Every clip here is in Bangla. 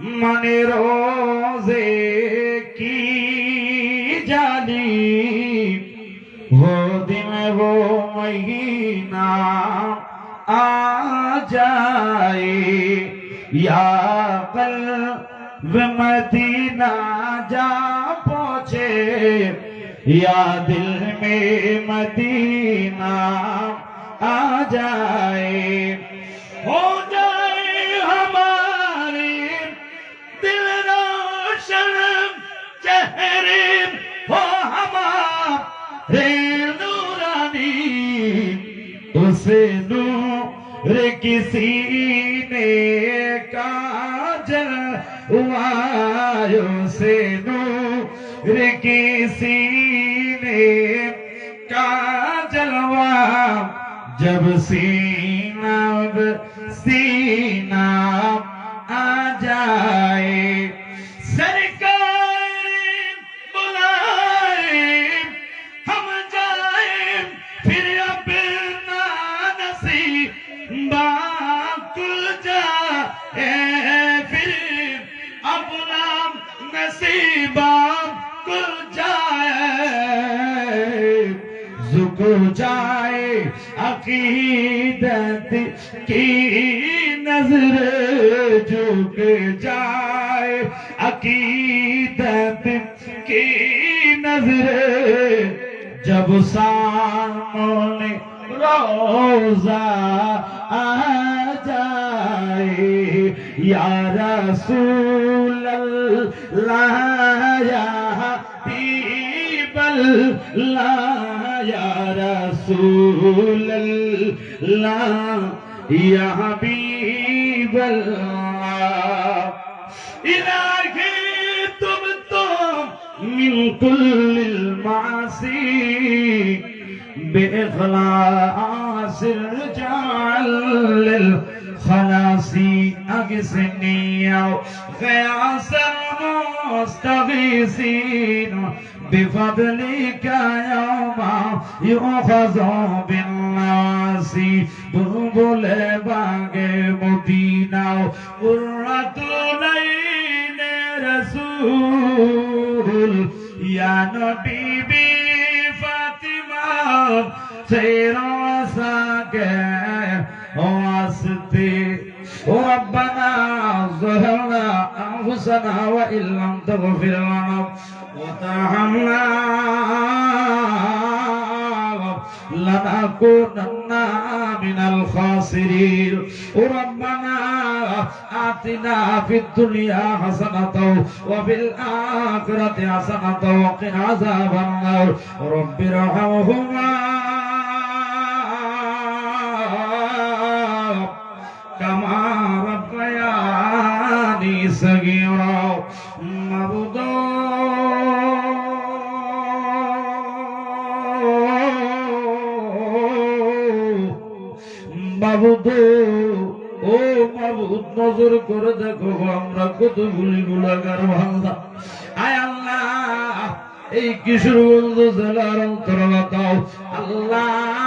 من روزے کی جالی وہ دن، وہ مہینہ آ جائے۔ یا قلب مدینہ جا پہنچے، یا دل میں مدینہ آ جائے۔ کسی نے کاجل وایوں سے نور کسی نے کاجل جب سی نصیبہ کل جائے۔ زک جائے عقیدت کی نظر جھک جائے۔ عقیدت کی نظر جب سامنے روزہ آ جائے۔ یا رسول اللہ یا حبیب اللہ یا رسول اللہ یا حبیب اللہ الہی تم تو من کل المعاصی بإخلاص أقسني غياس المستغيثين بفضلك يوم يؤخذ بالنواسي بلبل باغ مدينة قرة العين رسول يا نبي فاطمة سيراسك واسطي ربنا ظهرنا أنفسنا وإن لم تغفر لنا وترحمنا لنكونن من الخاسرين. ربنا آتنا في الدنيا حسنة وفي الآخرة حسنة وقنا عذاب النار. رب ارحمهما. ربياني صغيرا বাবুদো ও মাবুদ নজর করে দেখো আমরা কত গুলি গুলাগার বাংলা আয় আল্লাহ এই কিশোরগঞ্জ জেলার অন্তর্গত আল্লাহ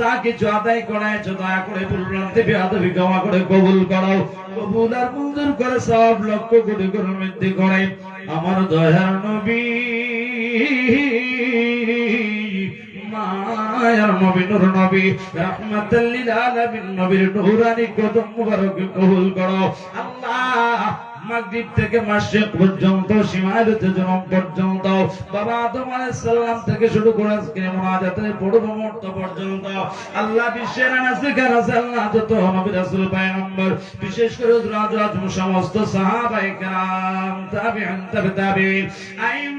যা কিছু আদায় করাইছো দয়া করে ভুলভ্রান্তি বেয়াদবি ক্ষমা করে কবুল করো। কবুল আর মঞ্জুর করে সব লক্ষ কোটি করে বৃদ্ধি করে। আমার দয়ার নবী নবী, নূর নবী, রাহমাতাল নবীর কবুল করো। আল্লাহ মাগরিব থেকে মাসরিক পর্যন্ত সীমায়িত জনম পর্যন্ত বাবা আদম আলাইহিস সালাম থেকে শুরু করে আজকে মুনাজাতের পূর্ব মুহূর্ত পর্যন্ত আল্লাহ বিশ্বের নাসিকার আছে আল্লাহ যত নবী রাসূল পয়গম্বর বিশেষ করে হযরত আজম সমস্ত সাহাবায়ে کرام তাবিঈন তাবে তাবিঈন আইম্মায়ে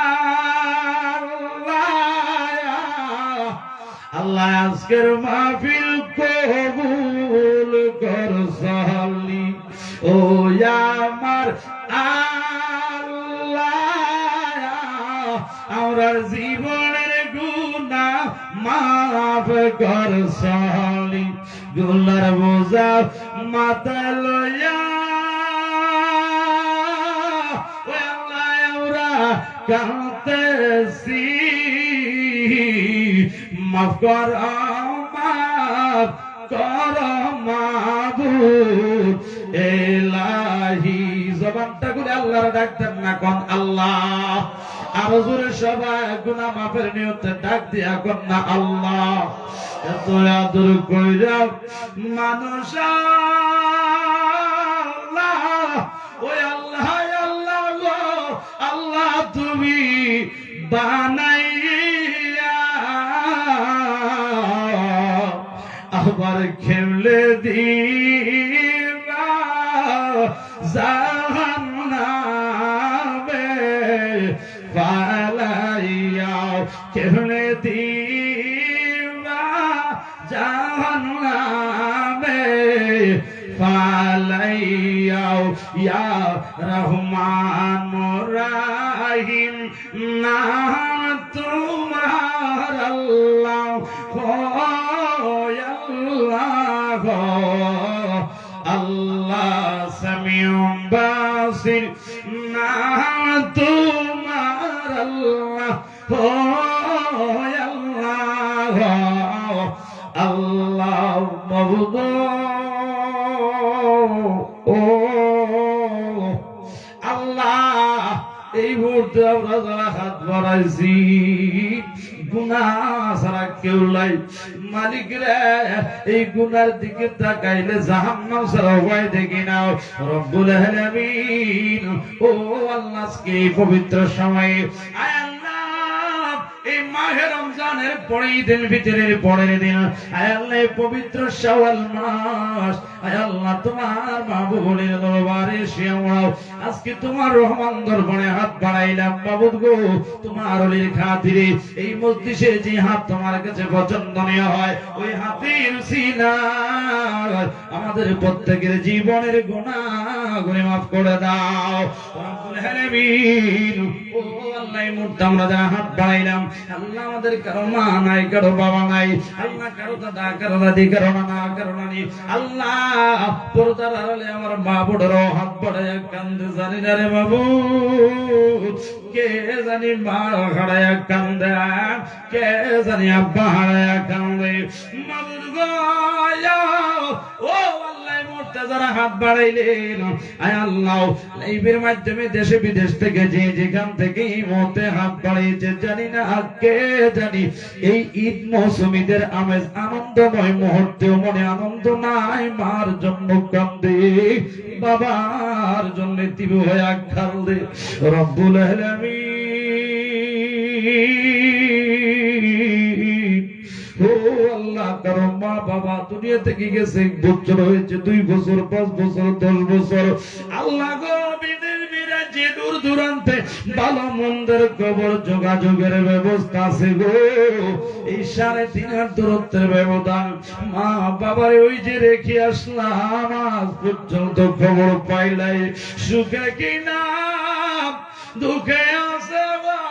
আল্লাহ আজকের মাহফিল কবুল কর সালি ও আমার আল্লাহ, আমার জীবনের গুণা মাফ কর সালি গুলার বোঝা মাথা লয়া কাঁদতেছি। মাফ কর মাফ কর মাবুদ। এলাহি, জবানটা আল্লাহর ডাকতেন না কোন আল্লাহ। আরও জোরে সবাই মাফের নিয়তে ডাক দিয়া কোন না আল্লাহ। এত আদর কইরা মানুষ আল্লাহ, ওই আল্লাহ আল্লাহ আল্লাহ তুমি বানাইয়া আবার খেলে দিবা জাহান্নামে ফালাইয়াও খেলে দিবা জাহান্নামে ফালাইয়াও ইয়া রহমান রাহিম নাম তোমার আল্লাহ বাসির নাম তোমার আল্লাহ হো আল্লাহ আল্লাহ ও আল্লাহ, এই মুহূর্তে আমরা যারা হাত বাড়াইছি ছাড়া কেউ নাই। মালিক রে, এই গুনার দিকে তাকাইলে জাহান্নাম উপায় দেখি রব্বুল আলামিন, ও পবিত্র সময়ে মাহে রমজানের পরেই দিন ভিতরের দিন পবিত্র শাওয়াল মাস তোমার মাহবুবের দরবারে আজকে তোমার রহমান দরবারে হাত বাড়াইলাম। বাবুদ গো, তোমার অলির খাতিরে এই যে হাত তোমার কাছে পছন্দনীয় হয়, ওই হাতের সিনা আমাদের প্রত্যেকের জীবনের গুনাহগুলি মাফ করে দাও। রব্বুল আলামিন হাত বাড়াইলাম আল্লাহ আমাদের কারও মা নাই, কারও বাবা নাই, আল্লাহ কারও দাদা, কারও দাদি, কারও নানা, কারও নানি। আল্লাহ, পর্দার আড়ালে আমার মা বোনেরও হাত কান্দে জানি না রে বাবু। কে জানি মা হারায়া কান্দে, কে জানি আব্বা হারায়া কান্দে। মাবুদ গো ও মুহূর্তে যারা হাত বাড়াইলেন, আয় আল্লাহ, লাইভের মাধ্যমে দেশে বিদেশ থেকে যে যেখান থেকে এই মুহূর্তে হাত বাড়িয়েছে, জানি না কে জানি, এই ঈদ মৌসুমীদের আমেজ আনন্দময় মুহূর্তেও মনে আনন্দ নাই, মার জন্য কান্দে, বাবার জন্য তীব্র হয়ে দে রব্বুল আলামিন, ও আল্লাহ কারও মা বাবা দুনিয়া থেকে গেছে? বছর হয়েছে দুই বছর, পাঁচ বছর, দশ বছর। আল্লাহ যে দূর দূরান্তে ভালো মন্দের কবর যোগাযোগের ব্যবস্থা আছে গো। এই সাড়ে তিন হাত দূরত্বের ব্যবধান। মা, বাবার, ওই যে রেখে আসলাম, আজ পর্যন্ত খবর পাইলাই। সুখে কি না? দুঃখে আছে ভাই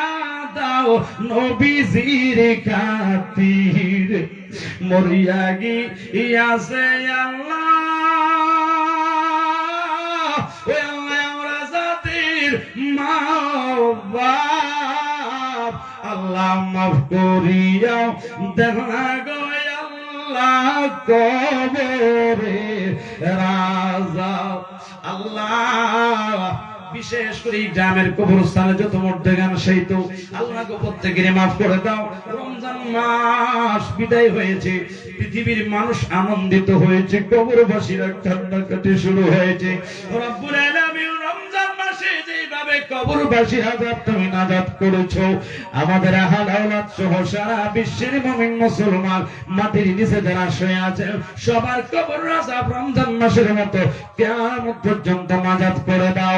দাও নবীজির খাতির। মরিয়া গিয়াছে আল্লাহ। আল্লাহ আমরা জাতির মা আল্লাহ মাফ করিয়া দেখা গো আল্লাহ কবরে রাজা। আল্লাহ বিশেষ করে গ্রামের কবরস্থানে যত মধ্যে গান সেই তো আল্লাহ প্রত্যেকের মাফ করে দাও। রমজান মাস বিদায় হয়েছে, পৃথিবীর মানুষ আনন্দিত হয়েছে, কবরবাসীরা কান্নাকাটি শুরু হয়েছে। রব্বুল আলামিন সবার কবর আজাব রমজান মাসের মতো কিয়ামত পর্যন্ত নাজাত করে দাও।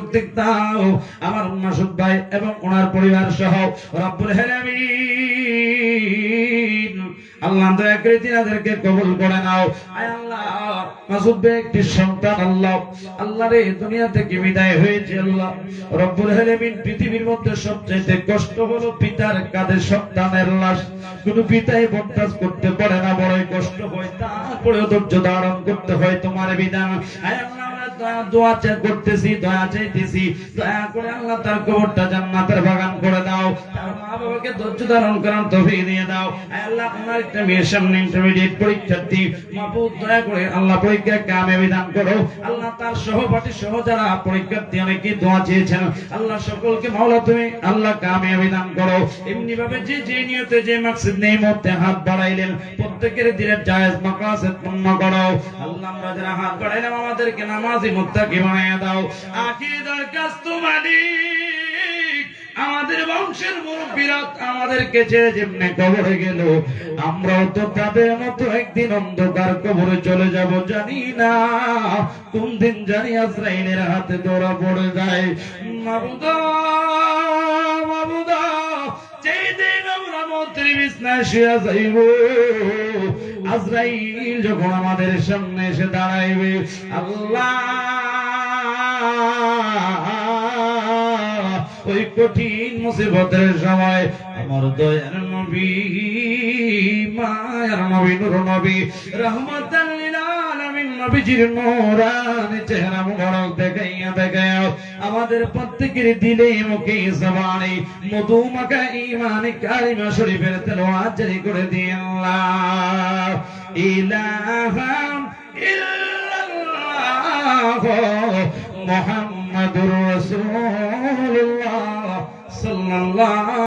উদ্যোগ দাও আমার মাসুদ ভাই এবং ওনার পরিবার সহ। রব্বুল আলামিন। আল্লাহ দয়া করে তিনাদেরকে কবুল করে নাও। আয় আল্লাহ মাসুদ ভাই একটি সন্তান আল্লাহ। আল্লাহ রে, দুনিয়া থেকে বিদায় হয়েছে আল্লাহ। রব্বুল আলামিন পৃথিবীর মধ্যে সবচেয়ে কষ্ট হলো পিতার কাঁধে সন্তানের লাশ। কোন পিতাই বরদাস্ত করতে পারে না, বড়ই কষ্ট হয়। তারপরে ধৈর্য ধারণ করতে হয় তোমার বিধান। আয় আল্লাহ দয়া- করতেছি, দয়া চাইতেছি, দয়া করে আল্লাহ তার কবরটা জান্নাতের বাগান করে দাও মা বাবাকে ধৈর্য ধারণ করার তৌফিক দিয়ে দাও। আল্লাহ, আমার একটা মেয়ের সামনে ইন্টারমিডিয়েট পরীক্ষার্থী দয়া করে আল্লাহ করো। আল্লাহ তার সহপাঠী সহ যারা পরীক্ষার্থী অনেকে দোয়া চেয়েছেন। আল্লাহ সকলকে মাওলা তুমি আল্লাহ কামে দান করো। এমনি ভাবে যে যে নিয়তে, যে মাকসিদ নেই মধ্যে হাত বাড়াইলেন। প্রত্যেকের দিনের জায়েজ করো। আল্লাহ আমরা যারা হাত বাড়াইলাম, আমাদেরকে নামাজি মুত্তাকি বানায়া দাও। আকীদার কাজ তোমারই আমাদের বংশের মুরব্বীরা আমাদেরকে ছেড়ে যেমনি কবরে গেল। আমরাও তো তাদের মতো একদিন অন্ধকার কবরে চলে যাব, জানি না। কোন দিন জানি আজরাইলের হাতে ধরা পড়ে যায়। মাবুদা মাবুদা, যেই দিন আমরা মন্ত্রী বিছনায় শুয়ে যাইব। আজরাইল যখন আমাদের সামনে এসে দাঁড়াইবে, আল্লাহ, ওই কঠিন মুসিবতের সময় আমার দয়ার নবী, মায়ার নবী নুর নবী আলামিন নবীজির নূরানি চেহারা মুবারক দেখাইয়া দেখাইয়া আমাদের প্রত্যেকের দিলে মুখে জবানে মধু মাখা ঈমানি কালিমা শরীফের তেলাওয়াত জারি করে দিন আল্লাহ। ইলাহা ইল্লাল্লাহ মুহাম্মাদুর রাসূলুল্লাহ সাল্লাল্লাহু